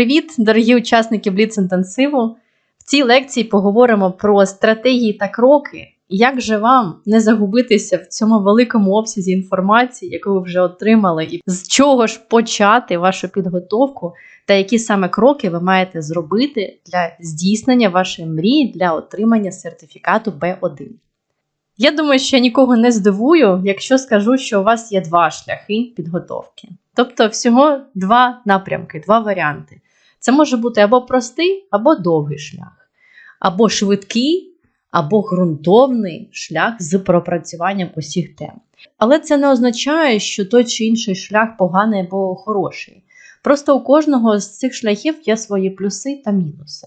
Привіт, дорогі учасники Бліц інтенсиву! В цій лекції поговоримо про стратегії та кроки, як же вам не загубитися в цьому великому обсязі інформації, яку ви вже отримали, і з чого ж почати вашу підготовку, та які саме кроки ви маєте зробити для здійснення вашої мрії для отримання сертифікату B1. Я думаю, що я нікого не здивую, якщо скажу, що у вас є два шляхи підготовки. Тобто всього два напрямки, два варіанти. Це може бути або простий, або довгий шлях, або швидкий, або ґрунтовний шлях з пропрацюванням усіх тем. Але це не означає, що той чи інший шлях поганий або хороший. Просто у кожного з цих шляхів є свої плюси та мінуси.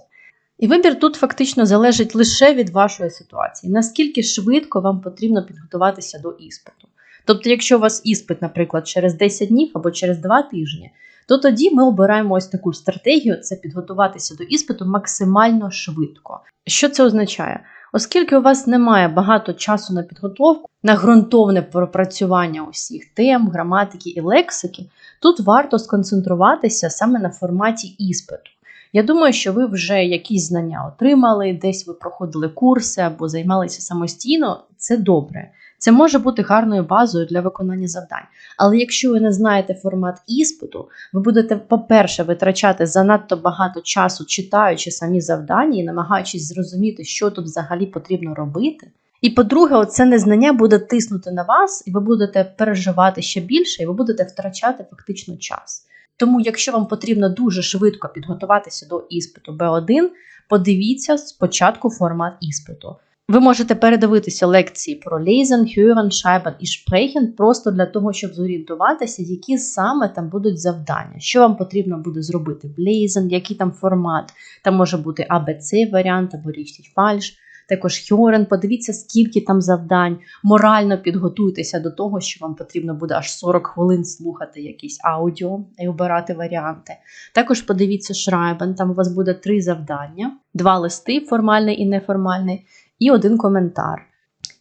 І вибір тут фактично залежить лише від вашої ситуації, наскільки швидко вам потрібно підготуватися до іспиту. Тобто, якщо у вас іспит, наприклад, через 10 днів або через 2 тижні, то тоді ми обираємо ось таку стратегію: це підготуватися до іспиту максимально швидко. Що це означає? Оскільки у вас немає багато часу на підготовку, на ґрунтовне пропрацювання усіх тем, граматики і лексики, тут варто сконцентруватися саме на форматі іспиту. Я думаю, що ви вже якісь знання отримали, десь ви проходили курси або займалися самостійно. Це добре. Це може бути гарною базою для виконання завдань. Але якщо ви не знаєте формат іспиту, ви будете, по-перше, витрачати занадто багато часу, читаючи самі завдання і намагаючись зрозуміти, що тут взагалі потрібно робити. І по-друге, оце незнання буде тиснути на вас, і ви будете переживати ще більше, і ви будете втрачати фактично час. Тому, якщо вам потрібно дуже швидко підготуватися до іспиту B1, подивіться спочатку формат іспиту. Ви можете передивитися лекції про Lesen, Hören, Schreiben і Sprechen просто для того, щоб зорієнтуватися, які саме там будуть завдання, що вам потрібно буде зробити? В Lesen, який там формат, там може бути ABC варіант або Richtig Falsch. Також Hören, подивіться, скільки там завдань, морально підготуйтеся до того, що вам потрібно буде аж 40 хвилин слухати якісь аудіо і обирати варіанти. Також подивіться Schreiben, там у вас буде три завдання: два листи, формальний і неформальний і один коментар.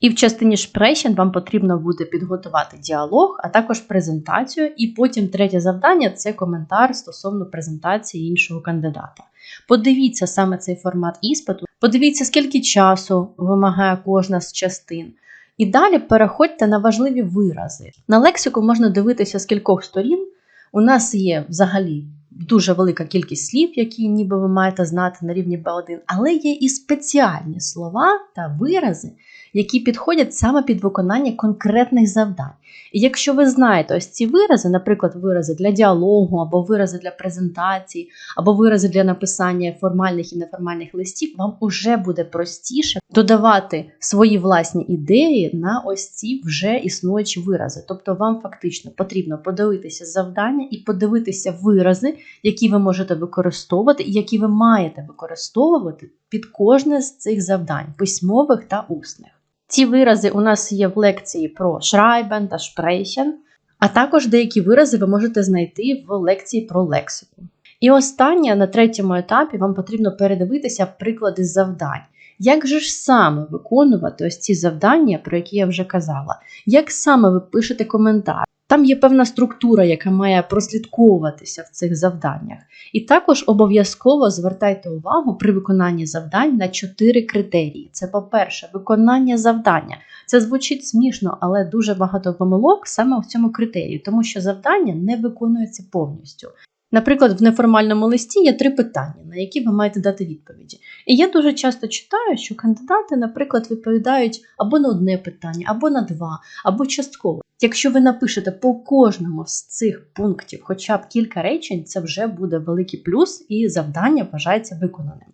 І в частині Sprechen вам потрібно буде підготувати діалог, а також презентацію. І потім третє завдання це коментар стосовно презентації іншого кандидата. Подивіться саме цей формат іспиту, подивіться, скільки часу вимагає кожна з частин. І далі переходьте на важливі вирази. На лексику можна дивитися з кількох сторін. У нас є взагалі дуже велика кількість слів, які ніби ви маєте знати на рівні B1, але є і спеціальні слова та вирази, які підходять саме під виконання конкретних завдань. І якщо ви знаєте ось ці вирази, наприклад, вирази для діалогу, або вирази для презентації, або вирази для написання формальних і неформальних листів, вам уже буде простіше додавати свої власні ідеї на ось ці вже існуючі вирази. Тобто вам фактично потрібно подивитися завдання і подивитися вирази, які ви можете використовувати, і які ви маєте використовувати під кожне з цих завдань, письмових та усних. Ці вирази у нас є в лекції про Schreiben та Sprechen, а також деякі вирази ви можете знайти в лекції про лексику. І останнє на третьому етапі вам потрібно передивитися приклади завдань. Як же ж саме виконувати ось ці завдання, про які я вже казала? Як саме ви пишете коментар? Там є певна структура, яка має прослідковуватися в цих завданнях. І також обов'язково звертайте увагу при виконанні завдань на чотири критерії. Це, по-перше, виконання завдання. Це звучить смішно, але дуже багато помилок саме в цьому критерії, тому що завдання не виконується повністю. Наприклад, в неформальному листі є три питання, на які ви маєте дати відповіді. І я дуже часто читаю, що кандидати, наприклад, відповідають або на одне питання, або на два, або частково. Якщо ви напишете по кожному з цих пунктів хоча б кілька речень, це вже буде великий плюс, і завдання вважається виконаним.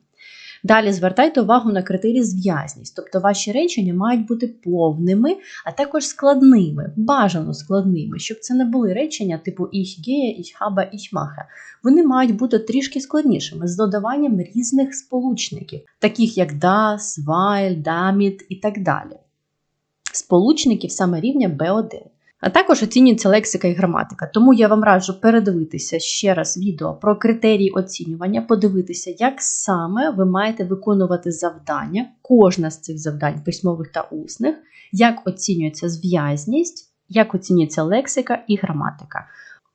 Далі звертайте увагу на критерії зв'язність, тобто ваші речення мають бути повними, а також складними, бажано складними, щоб це не були речення типу gehe, ich habe, ich mache. Вони мають бути трішки складнішими з додаванням різних сполучників, таких як das, weil, damit і так далі. Сполучників саме рівня B1. А також оцінюється лексика і граматика. Тому я вам раджу передивитися ще раз відео про критерії оцінювання, подивитися, як саме ви маєте виконувати завдання, кожна з цих завдань, письмових та усних, як оцінюється зв'язність, як оцінюється лексика і граматика.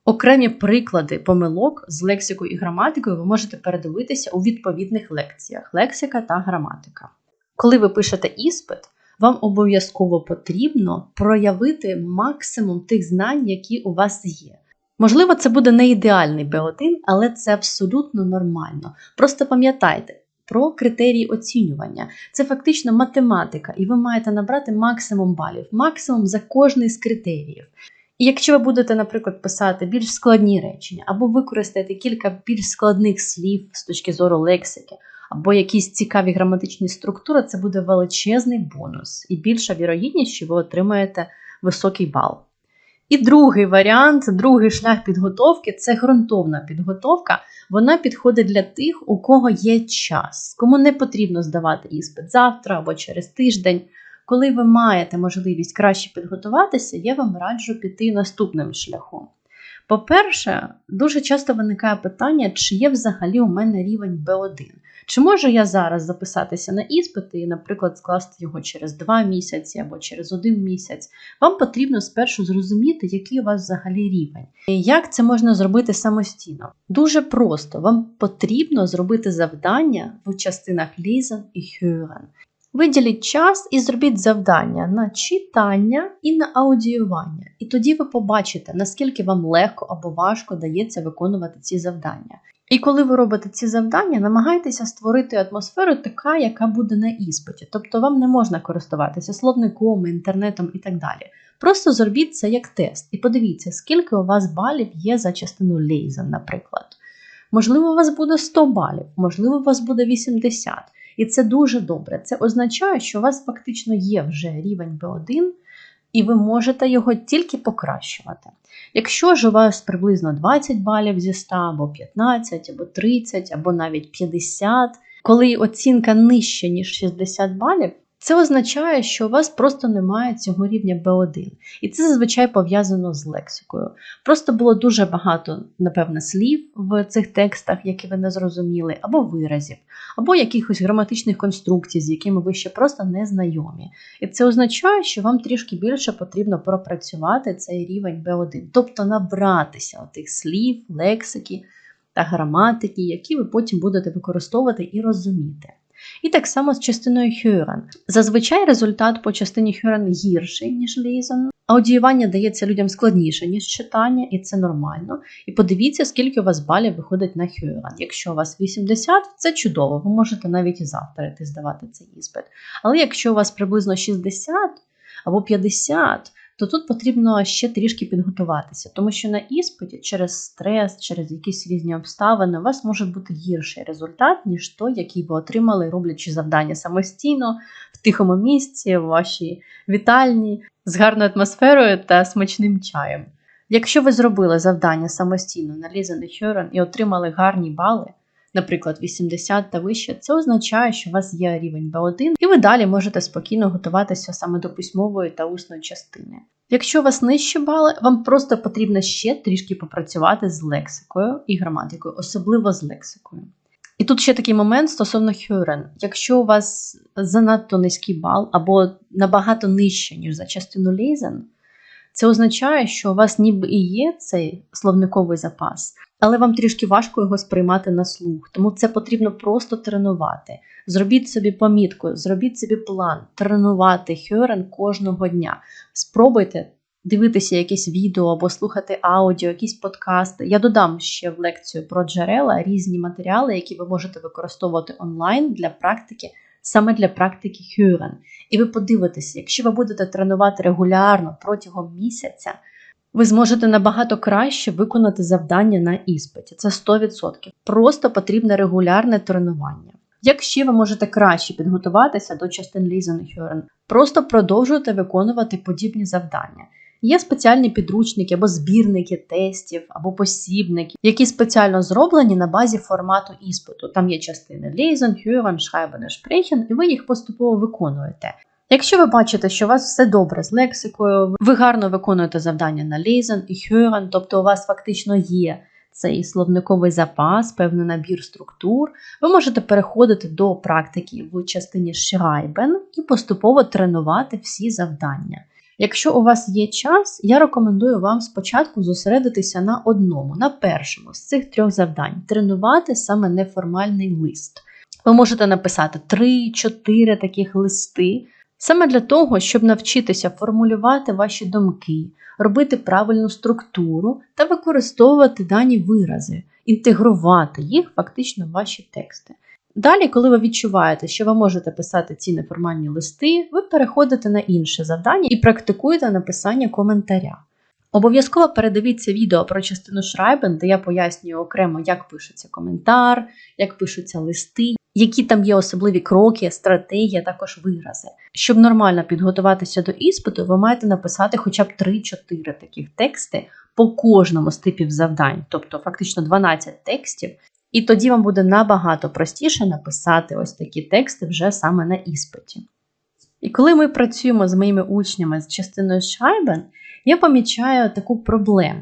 Окремі приклади помилок з лексикою і граматикою ви можете передивитися у відповідних лекціях лексика та граматика. Коли ви пишете іспит, вам обов'язково потрібно проявити максимум тих знань, які у вас є. Можливо, це буде не ідеальний B1, але це абсолютно нормально. Просто пам'ятайте про критерії оцінювання. Це фактично математика, і ви маєте набрати максимум балів, максимум за кожний з критеріїв. І якщо ви будете, наприклад, писати більш складні речення, або використаєте кілька більш складних слів з точки зору лексики, або якісь цікаві граматичні структури, це буде величезний бонус і більша вірогідність, що ви отримаєте високий бал. І другий варіант, другий шлях підготовки це ґрунтовна підготовка. Вона підходить для тих, у кого є час, кому не потрібно здавати іспит завтра або через тиждень. Коли ви маєте можливість краще підготуватися, я вам раджу піти наступним шляхом. По-перше, дуже часто виникає питання, чи є взагалі у мене рівень B1. Чи можу я зараз записатися на іспити і, наприклад, скласти його через 2 місяці або через 1 місяць? Вам потрібно спершу зрозуміти, який у вас взагалі рівень. І як це можна зробити самостійно? Дуже просто, вам потрібно зробити завдання в частинах Lesen і Hören. Виділіть час і зробіть завдання на читання і на аудіювання. І тоді ви побачите, наскільки вам легко або важко дається виконувати ці завдання. І коли ви робите ці завдання, намагайтеся створити атмосферу така, яка буде на іспиті. Тобто вам не можна користуватися словником, інтернетом і так далі. Просто зробіть це як тест і подивіться, скільки у вас балів є за частину Лейзен, наприклад. Можливо, у вас буде 100 балів, можливо, у вас буде 80. І це дуже добре. Це означає, що у вас фактично є вже рівень B1, і ви можете його тільки покращувати. Якщо ж у вас приблизно 20 балів зі 100, або 15, або 30, або навіть 50, коли оцінка нижча, ніж 60 балів, це означає, що у вас просто немає цього рівня B1. І це зазвичай пов'язано з лексикою. Просто було дуже багато, напевне, слів в цих текстах, які ви не зрозуміли, або виразів, або якихось граматичних конструкцій, з якими ви ще просто не знайомі. І це означає, що вам трішки більше потрібно пропрацювати цей рівень B1, тобто набратися тих слів, лексики та граматики, які ви потім будете використовувати і розуміти. І так само з частиною Hören. Зазвичай результат по частині Hören гірший, ніж Lesen. Аудіювання дається людям складніше, ніж читання, і це нормально. І подивіться, скільки у вас балів виходить на Hören. Якщо у вас 80, це чудово, ви можете навіть і завтра йти здавати цей іспит. Але якщо у вас приблизно 60 або 50, то тут потрібно ще трішки підготуватися, тому що на іспиті через стрес, через якісь різні обставини, у вас може бути гірший результат, ніж той, який ви отримали, роблячи завдання самостійно, в тихому місці, в вашій вітальні, з гарною атмосферою та смачним чаєм. Якщо ви зробили завдання самостійно на Лізен Хьорен і отримали гарні бали, наприклад, 80 та вище, це означає, що у вас є рівень B1, і ви далі можете спокійно готуватися саме до письмової та усної частини. Якщо у вас нижчі бали, вам просто потрібно ще трішки попрацювати з лексикою і граматикою, особливо з лексикою. І тут ще такий момент стосовно Хюрен. Якщо у вас занадто низький бал або набагато нижче, ніж за частину Лейзен, це означає, що у вас ніби і є цей словниковий запас, але вам трішки важко його сприймати на слух. Тому це потрібно просто тренувати. Зробіть собі помітку, зробіть собі план, тренувати Хьорен кожного дня. Спробуйте дивитися якесь відео або слухати аудіо, якісь подкасти. Я додам ще в лекцію про джерела різні матеріали, які ви можете використовувати онлайн для практики, саме для практики Хюрен. І ви подивитеся, якщо ви будете тренувати регулярно протягом місяця, ви зможете набагато краще виконати завдання на іспиті. Це 100%. Просто потрібне регулярне тренування. Як ще ви можете краще підготуватися до частин Listen і Просто продовжуйте виконувати подібні завдання. Є спеціальні підручники або збірники тестів, або посібники, які спеціально зроблені на базі формату іспиту. Там є частини Hören, Schreiben і Sprechen, і ви їх поступово виконуєте. Якщо ви бачите, що у вас все добре з лексикою, ви гарно виконуєте завдання на Lesen і Hören, тобто у вас фактично є цей словниковий запас, певний набір структур, ви можете переходити до практики в частині Schreiben і поступово тренувати всі завдання. Якщо у вас є час, я рекомендую вам спочатку зосередитися на одному, на першому з цих трьох завдань тренувати саме неформальний лист. Ви можете написати 3-4 таких листи, саме для того, щоб навчитися формулювати ваші думки, робити правильну структуру та використовувати дані вирази, інтегрувати їх фактично в ваші тексти. Далі, коли ви відчуваєте, що ви можете писати ці неформальні листи, ви переходите на інше завдання і практикуєте написання коментаря. Обов'язково передивіться відео про частину Шрайбен, де я пояснюю окремо, як пишеться коментар, як пишуться листи, які там є особливі кроки, стратегії, а також вирази. Щоб нормально підготуватися до іспиту, ви маєте написати хоча б 3-4 таких тексти по кожному з типів завдань, тобто фактично 12 текстів. І тоді вам буде набагато простіше написати ось такі тексти вже саме на іспиті. І коли ми працюємо з моїми учнями з частиною Шайбен, я помічаю таку проблему.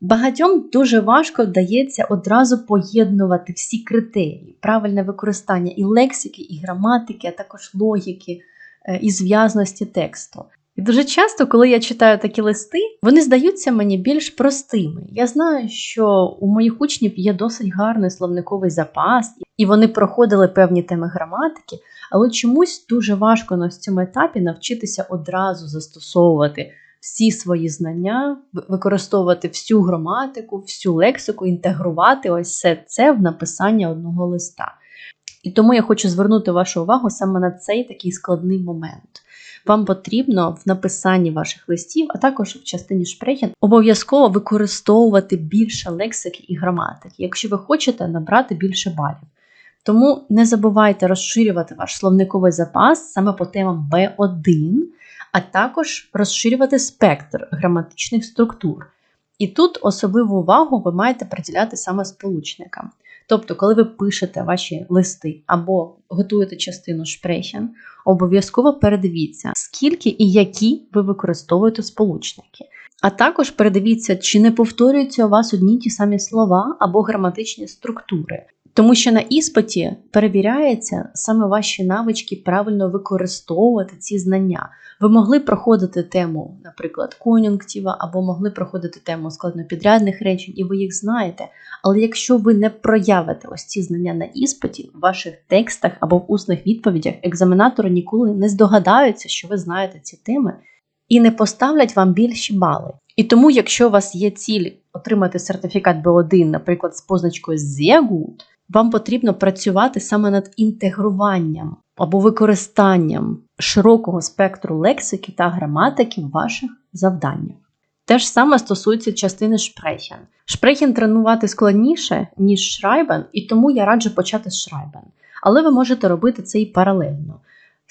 Багатьом дуже важко вдається одразу поєднувати всі критерії, правильне використання і лексики, і граматики, а також логіки, е, і зв'язності тексту. І дуже часто, коли я читаю такі листи, вони здаються мені більш простими. Я знаю, що у моїх учнів є досить гарний словниковий запас, і вони проходили певні теми граматики, але чомусь дуже важко на цьому етапі навчитися одразу застосовувати всі свої знання, використовувати всю граматику, всю лексику, інтегрувати ось все це в написання одного листа. І тому я хочу звернути вашу увагу саме на цей такий складний момент. Вам потрібно в написанні ваших листів, а також в частині шпрехен, обов'язково використовувати більше лексики і граматики, якщо ви хочете набрати більше балів. Тому не забувайте розширювати ваш словниковий запас саме по темам B1, а також розширювати спектр граматичних структур. І тут особливу увагу ви маєте приділяти саме сполучникам. Тобто, коли ви пишете ваші листи або готуєте частину шпрехен, обов'язково передивіться, скільки і які ви використовуєте сполучники. А також передивіться, чи не повторюються у вас одні ті самі слова або граматичні структури. Тому що на іспиті перевіряється саме ваші навички правильно використовувати ці знання. Ви могли проходити тему, наприклад, кон'юнктива, або могли проходити тему складнопідрядних речень, і ви їх знаєте. Але якщо ви не проявите ось ці знання на іспиті, в ваших текстах або в усних відповідях, екзаменатори ніколи не здогадаються, що ви знаєте ці теми, і не поставлять вам більші бали. І тому, якщо у вас є ціль отримати сертифікат B1, наприклад, з позначкою gut, вам потрібно працювати саме над інтегруванням або використанням широкого спектру лексики та граматики в ваших завданнях. Те ж саме стосується частини шпрехен. Шпрехен тренувати складніше, ніж шрайбен, і тому я раджу почати з шрайбен. Але ви можете робити це і паралельно.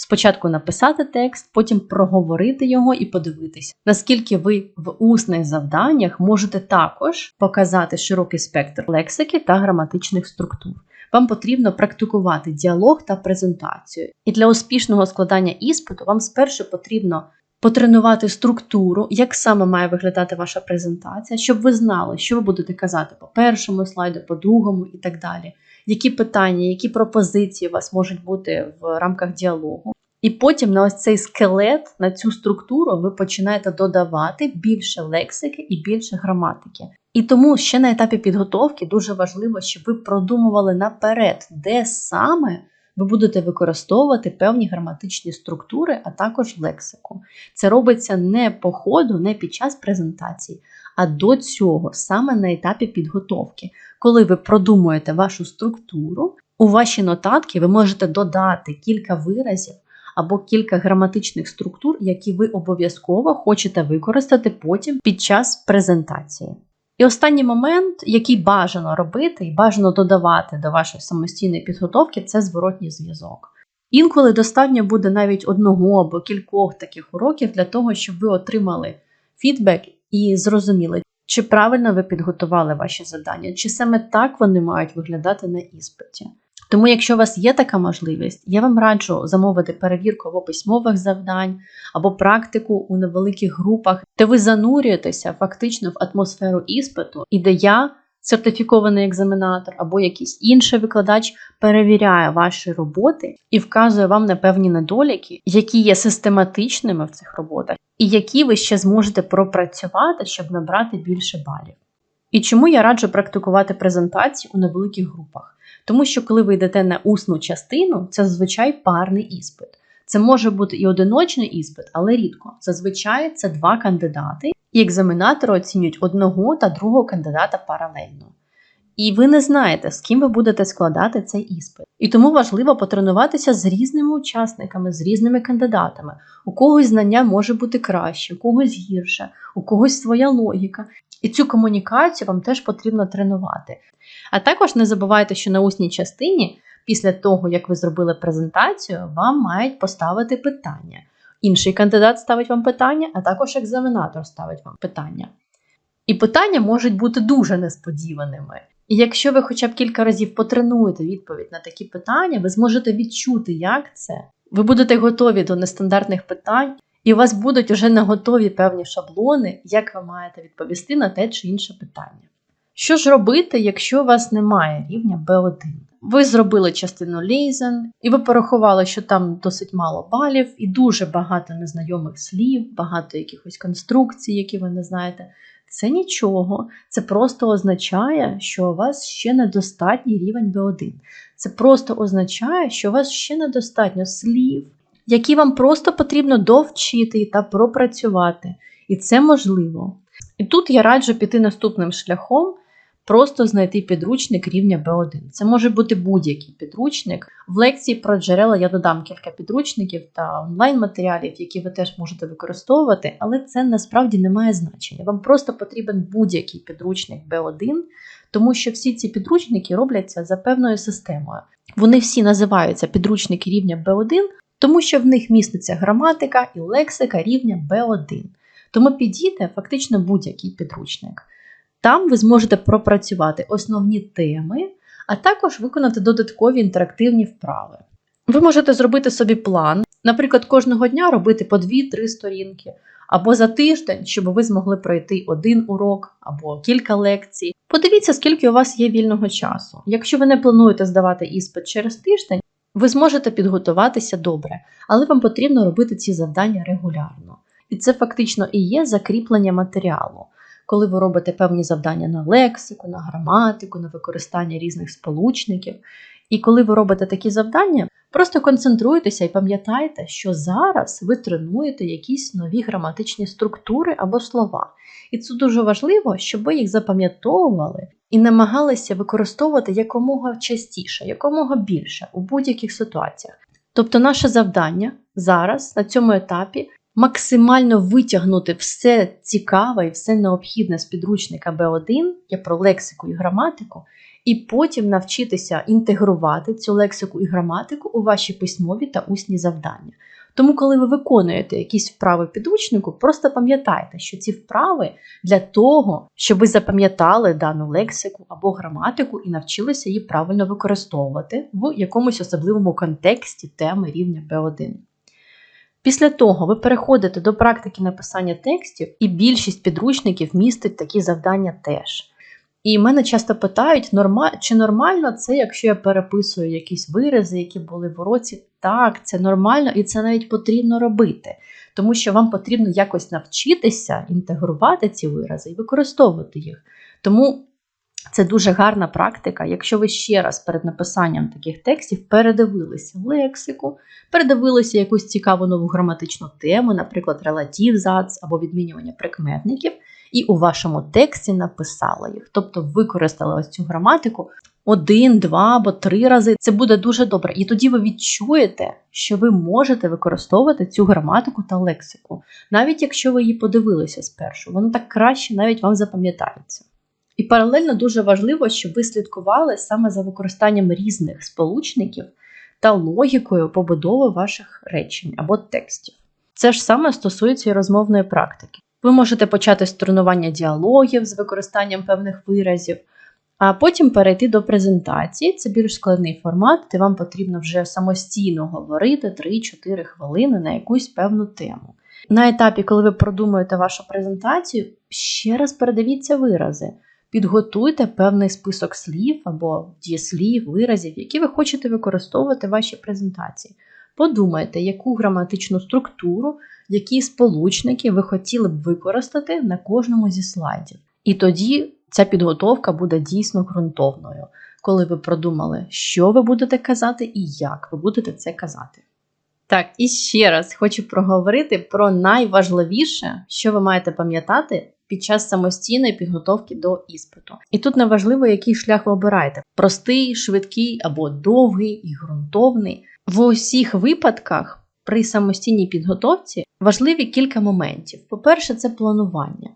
Спочатку написати текст, потім проговорити його і подивитися, наскільки ви в усних завданнях можете також показати широкий спектр лексики та граматичних структур. Вам потрібно практикувати діалог та презентацію. І для успішного складання іспиту вам спершу потрібно потренувати структуру, як саме має виглядати ваша презентація, щоб ви знали, що ви будете казати по першому слайду, по другому і так далі. Які питання, які пропозиції у вас можуть бути в рамках діалогу. І потім на ось цей скелет, на цю структуру ви починаєте додавати більше лексики і більше граматики. І тому ще на етапі підготовки дуже важливо, щоб ви продумували наперед, де саме ви будете використовувати певні граматичні структури, а також лексику. Це робиться не по ходу, не під час презентації, а до цього, саме на етапі підготовки. Коли ви продумуєте вашу структуру, у ваші нотатки ви можете додати кілька виразів або кілька граматичних структур, які ви обов'язково хочете використати потім під час презентації. І останній момент, який бажано робити і бажано додавати до вашої самостійної підготовки, це зворотній зв'язок. Інколи достатньо буде навіть одного або кількох таких уроків для того, щоб ви отримали фідбек і зрозуміли, чи правильно ви підготували ваші завдання, чи саме так вони мають виглядати на іспиті. Тому, якщо у вас є така можливість, я вам раджу замовити перевірку або письмових завдань, або практику у невеликих групах, де ви занурюєтеся фактично в атмосферу іспиту, і де я, сертифікований екзаменатор, або якийсь інший викладач, перевіряє ваші роботи і вказує вам на певні недоліки, які є систематичними в цих роботах, і які ви ще зможете пропрацювати, щоб набрати більше балів. І чому я раджу практикувати презентації у невеликих групах? Тому що коли ви йдете на усну частину, це зазвичай парний іспит. Це може бути і одиночний іспит, але рідко. Зазвичай це два кандидати, і екзаменатори оцінюють одного та другого кандидата паралельно. І ви не знаєте, з ким ви будете складати цей іспит. І тому важливо потренуватися з різними учасниками, з різними кандидатами. У когось знання може бути краще, у когось гірше, у когось своя логіка. І цю комунікацію вам теж потрібно тренувати. А також не забувайте, що на усній частині, після того, як ви зробили презентацію, вам мають поставити питання. Інший кандидат ставить вам питання, а також екзаменатор ставить вам питання. І питання можуть бути дуже несподіваними. І якщо ви хоча б кілька разів потренуєте відповідь на такі питання, ви зможете відчути, як це. Ви будете готові до нестандартних питань, і у вас будуть уже на готові певні шаблони, як ви маєте відповісти на те чи інше питання. Що ж робити, якщо у вас немає рівня B1? Ви зробили частину лейзен, і ви порахували, що там досить мало балів, і дуже багато незнайомих слів, багато якихось конструкцій, які ви не знаєте. Це нічого, це просто означає, що у вас ще недостатній рівень B1. Це просто означає, що у вас ще недостатньо слів, які вам просто потрібно довчити та пропрацювати. І це можливо. І тут я раджу піти наступним шляхом. Просто знайти підручник рівня B1. Це може бути будь-який підручник. В лекції про джерела я додам кілька підручників та онлайн-матеріалів, які ви теж можете використовувати, але це насправді не має значення. Вам просто потрібен будь-який підручник B1, тому що всі ці підручники робляться за певною системою. Вони всі називаються підручники рівня B1, тому що в них міститься граматика і лексика рівня B1. Тому підійде фактично будь-який підручник. Там ви зможете пропрацювати основні теми, а також виконати додаткові інтерактивні вправи. Ви можете зробити собі план, наприклад, кожного дня робити по 2-3 сторінки, або за тиждень, щоб ви змогли пройти один урок або кілька лекцій. Подивіться, скільки у вас є вільного часу. Якщо ви не плануєте здавати іспит через тиждень, ви зможете підготуватися добре, але вам потрібно робити ці завдання регулярно. І це фактично і є закріплення матеріалу коли ви робите певні завдання на лексику, на граматику, на використання різних сполучників. І коли ви робите такі завдання, просто концентруйтеся і пам'ятайте, що зараз ви тренуєте якісь нові граматичні структури або слова. І це дуже важливо, щоб ви їх запам'ятовували і намагалися використовувати якомога частіше, якомога більше у будь-яких ситуаціях. Тобто, наше завдання зараз на цьому етапі максимально витягнути все цікаве і все необхідне з підручника Б1, я про лексику і граматику, і потім навчитися інтегрувати цю лексику і граматику у ваші письмові та усні завдання. Тому, коли ви виконуєте якісь вправи підручнику, просто пам'ятайте, що ці вправи для того, щоб ви запам'ятали дану лексику або граматику і навчилися її правильно використовувати в якомусь особливому контексті теми рівня B1. Після того ви переходите до практики написання текстів, і більшість підручників містить такі завдання теж. І мене часто питають, чи нормально це, якщо я переписую якісь вирази, які були в уроці. Так, це нормально і це навіть потрібно робити, тому що вам потрібно якось навчитися інтегрувати ці вирази і використовувати їх. Тому це дуже гарна практика, якщо ви ще раз перед написанням таких текстів передивилися лексику, передивилися якусь цікаву нову граматичну тему, наприклад, релатив зац або відмінювання прикметників, і у вашому тексті написали їх. Тобто використали ось цю граматику один, два або три рази. Це буде дуже добре. І тоді ви відчуєте, що ви можете використовувати цю граматику та лексику, навіть якщо ви її подивилися спершу, воно так краще навіть вам запам'ятається. І паралельно дуже важливо, щоб ви слідкували саме за використанням різних сполучників та логікою побудови ваших речень або текстів. Це ж саме стосується і розмовної практики. Ви можете почати з тренування діалогів з використанням певних виразів, а потім перейти до презентації. Це більш складний формат, де вам потрібно вже самостійно говорити 3-4 хвилини на якусь певну тему. На етапі, коли ви продумуєте вашу презентацію, ще раз передивіться вирази. Підготуйте певний список слів або дієслів, виразів, які ви хочете використовувати в вашій презентації. Подумайте, яку граматичну структуру які сполучники ви хотіли б використати на кожному зі слайдів. І тоді ця підготовка буде дійсно ґрунтовною, коли ви продумали, що ви будете казати і як ви будете це казати. Так, і ще раз хочу проговорити про найважливіше, що ви маєте пам'ятати під час самостійної підготовки до іспиту. І тут неважливо, який шлях ви обираєте: простий, швидкий або довгий і ґрунтовний. В усіх випадках при самостійній підготовці важливі кілька моментів. По-перше, це планування.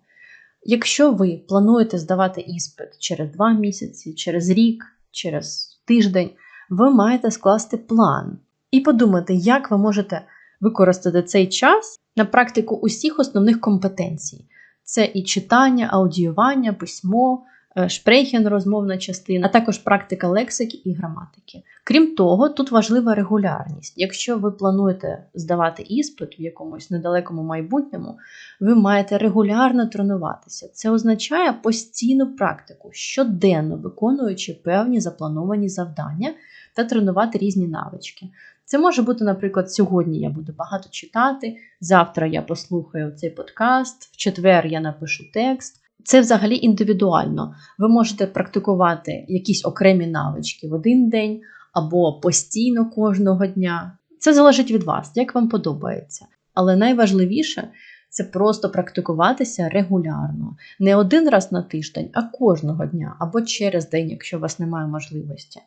Якщо ви плануєте здавати іспит через два місяці, через рік, через тиждень, ви маєте скласти план і подумати, як ви можете використати цей час на практику усіх основних компетенцій. Це і читання, аудіювання, письмо, е, шпрейхен, розмовна частина, а також практика лексики і граматики. Крім того, тут важлива регулярність. Якщо ви плануєте здавати іспит в якомусь недалекому майбутньому, ви маєте регулярно тренуватися. Це означає постійну практику, щоденно виконуючи певні заплановані завдання та тренувати різні навички. Це може бути, наприклад, сьогодні я буду багато читати, завтра я послухаю цей подкаст, в четвер я напишу текст. Це взагалі індивідуально. Ви можете практикувати якісь окремі навички в один день або постійно кожного дня. Це залежить від вас, як вам подобається. Але найважливіше це просто практикуватися регулярно, не один раз на тиждень, а кожного дня або через день, якщо у вас немає можливості.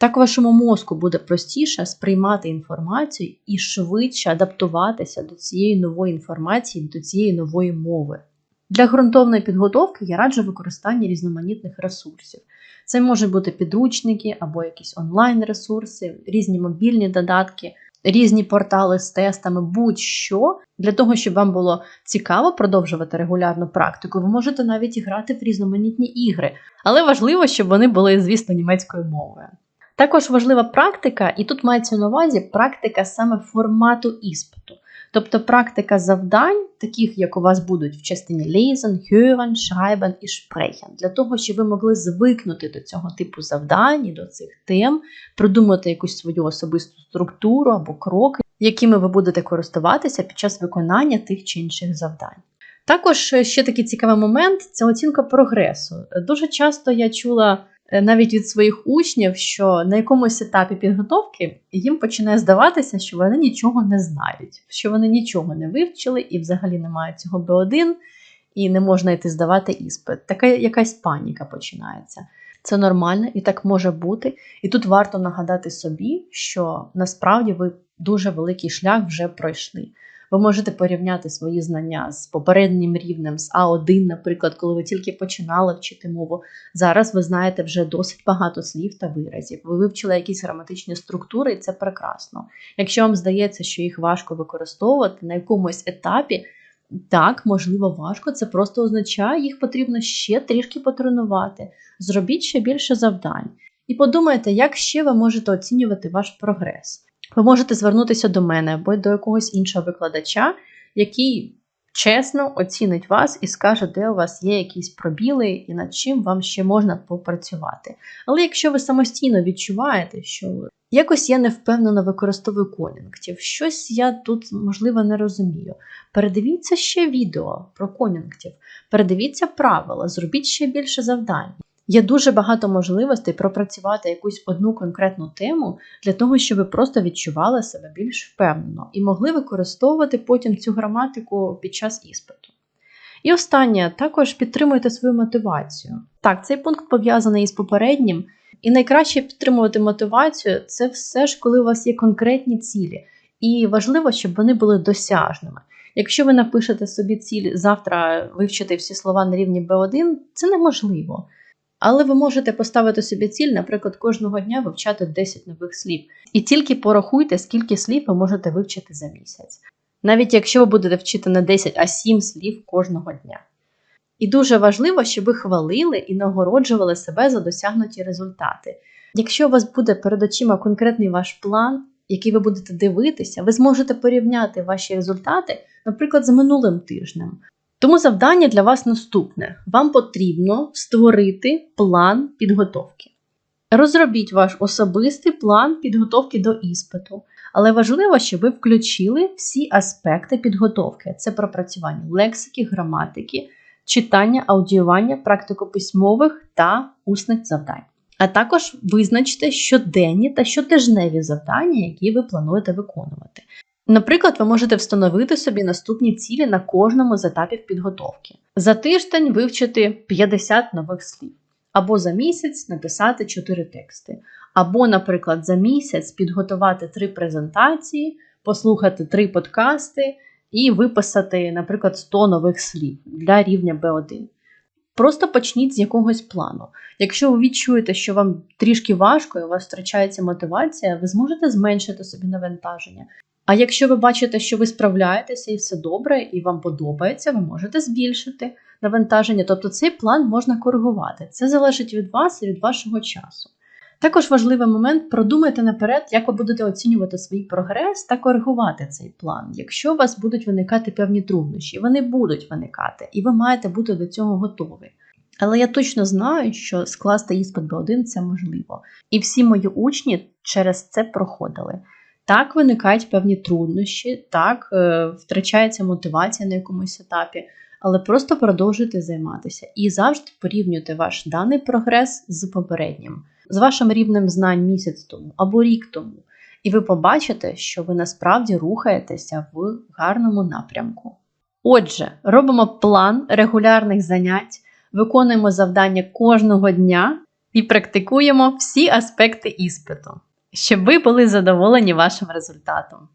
Так вашому мозку буде простіше сприймати інформацію і швидше адаптуватися до цієї нової інформації, до цієї нової мови. Для ґрунтовної підготовки я раджу використання різноманітних ресурсів. Це можуть бути підручники або якісь онлайн-ресурси, різні мобільні додатки, різні портали з тестами, будь-що. Для того, щоб вам було цікаво продовжувати регулярну практику, ви можете навіть грати в різноманітні ігри, але важливо, щоб вони були, звісно, німецькою мовою. Також важлива практика, і тут мається на увазі практика саме формату іспиту. Тобто практика завдань, таких як у вас будуть в частині lesen, hören, schreiben і sprechen, для того, щоб ви могли звикнути до цього типу завдань і до цих тем, придумати якусь свою особисту структуру або кроки, якими ви будете користуватися під час виконання тих чи інших завдань. Також ще такий цікавий момент це оцінка прогресу. Дуже часто я чула. Е, навіть від своїх учнів, що на якомусь етапі підготовки їм починає здаватися, що вони нічого не знають, що вони нічого не вивчили і взагалі не мають цього Б1, і не можна йти здавати іспит. Така якась паніка починається. Це нормально і так може бути. І тут варто нагадати собі, що насправді ви дуже великий шлях вже пройшли. Ви можете порівняти свої знання з попереднім рівнем, з А1, наприклад, коли ви тільки починали вчити мову. Зараз ви знаєте вже досить багато слів та виразів. Ви вивчили якісь граматичні структури, і це прекрасно. Якщо вам здається, що їх важко використовувати на якомусь етапі. Так, можливо, важко, це просто означає, їх потрібно ще трішки потренувати. Зробіть ще більше завдань. І подумайте, як ще ви можете оцінювати ваш прогрес. Ви можете звернутися до мене або до якогось іншого викладача, який чесно оцінить вас і скаже, де у вас є якісь пробіли і над чим вам ще можна попрацювати. Але якщо ви самостійно відчуваєте, що якось я невпевнено використовую конюнктів, щось я тут, можливо, не розумію. Передивіться ще відео про конюнктів, передивіться правила, зробіть ще більше завдань. Є дуже багато можливостей пропрацювати якусь одну конкретну тему для того, щоб ви просто відчували себе більш впевнено і могли використовувати потім цю граматику під час іспиту. І останнє, також підтримуйте свою мотивацію. Так, цей пункт пов'язаний із попереднім, і найкраще підтримувати мотивацію це все ж, коли у вас є конкретні цілі. І важливо, щоб вони були досяжними. Якщо ви напишете собі ціль завтра вивчити всі слова на рівні B1, це неможливо. Але ви можете поставити собі ціль, наприклад, кожного дня вивчати 10 нових слів. І тільки порахуйте, скільки слів ви можете вивчити за місяць. Навіть якщо ви будете вчити не 10, а 7 слів кожного дня. І дуже важливо, щоб ви хвалили і нагороджували себе за досягнуті результати. Якщо у вас буде перед очима конкретний ваш план, який ви будете дивитися, ви зможете порівняти ваші результати, наприклад, з минулим тижнем. Тому завдання для вас наступне: вам потрібно створити план підготовки. Розробіть ваш особистий план підготовки до іспиту. Але важливо, щоб ви включили всі аспекти підготовки: це пропрацювання лексики, граматики, читання, аудіювання, практико-письмових та усних завдань. А також визначте щоденні та щотижневі завдання, які ви плануєте виконувати. Наприклад, ви можете встановити собі наступні цілі на кожному з етапів підготовки. За тиждень вивчити 50 нових слів, або за місяць написати 4 тексти, або, наприклад, за місяць підготувати 3 презентації, послухати 3 подкасти і виписати, наприклад, 100 нових слів для рівня B1. Просто почніть з якогось плану. Якщо ви відчуєте, що вам трішки важко і у вас втрачається мотивація, ви зможете зменшити собі навантаження. А якщо ви бачите, що ви справляєтеся і все добре, і вам подобається, ви можете збільшити навантаження. Тобто цей план можна коригувати. Це залежить від вас і від вашого часу. Також важливий момент продумайте наперед, як ви будете оцінювати свій прогрес та коригувати цей план. Якщо у вас будуть виникати певні труднощі, вони будуть виникати, і ви маєте бути до цього готові. Але я точно знаю, що скласти іспит Б1 це можливо. І всі мої учні через це проходили. Так виникають певні труднощі, так е, втрачається мотивація на якомусь етапі, але просто продовжуйте займатися і завжди порівнюйте ваш даний прогрес з попереднім, з вашим рівнем знань місяць тому або рік тому. І ви побачите, що ви насправді рухаєтеся в гарному напрямку. Отже, робимо план регулярних занять, виконуємо завдання кожного дня і практикуємо всі аспекти іспиту щоб ви були задоволені вашим результатом.